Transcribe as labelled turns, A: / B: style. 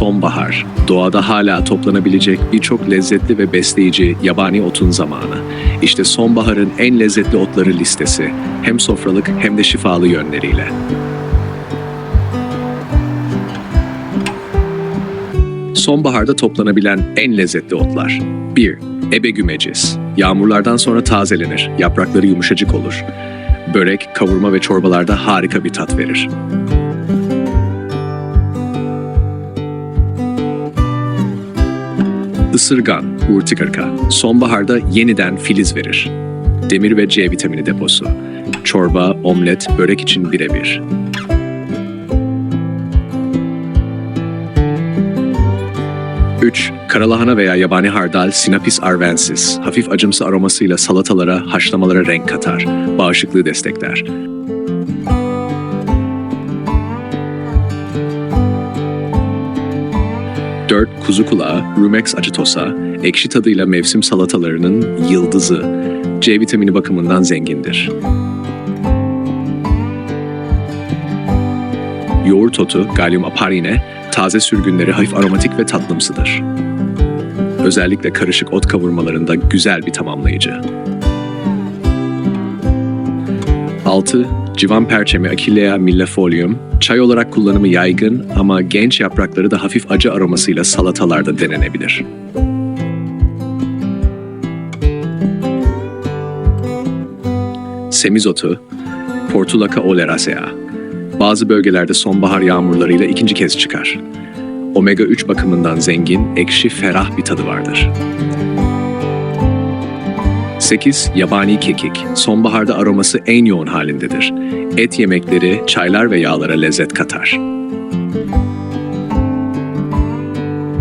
A: Sonbahar, doğada hala toplanabilecek birçok lezzetli ve besleyici yabani otun zamanı. İşte sonbaharın en lezzetli otları listesi. Hem sofralık hem de şifalı yönleriyle. Sonbaharda toplanabilen en lezzetli otlar. 1. Ebegümecis. Yağmurlardan sonra tazelenir, yaprakları yumuşacık olur. Börek, kavurma ve çorbalarda harika bir tat verir. Isırgan, urtikarka, sonbaharda yeniden filiz verir. Demir ve C vitamini deposu. Çorba, omlet, börek için birebir. Üç, Karalahana veya yabani hardal Sinapis arvensis. Hafif acımsı aromasıyla salatalara, haşlamalara renk katar. Bağışıklığı destekler. 4. Kuzu kulağı, Rumex acetosa, ekşi tadıyla mevsim salatalarının yıldızı. C vitamini bakımından zengindir. Yoğurt otu, Gallium aparine, taze sürgünleri hafif aromatik ve tatlımsıdır. Özellikle karışık ot kavurmalarında güzel bir tamamlayıcı. 6. Civan perçemi Achillea millefolium, çay olarak kullanımı yaygın ama genç yaprakları da hafif acı aromasıyla salatalarda denenebilir. Semizotu, Portulaca oleracea. Bazı bölgelerde sonbahar yağmurlarıyla ikinci kez çıkar. Omega 3 bakımından zengin, ekşi, ferah bir tadı vardır. 148 yabani kekik. Sonbaharda aroması en yoğun halindedir. Et yemekleri, çaylar ve yağlara lezzet katar.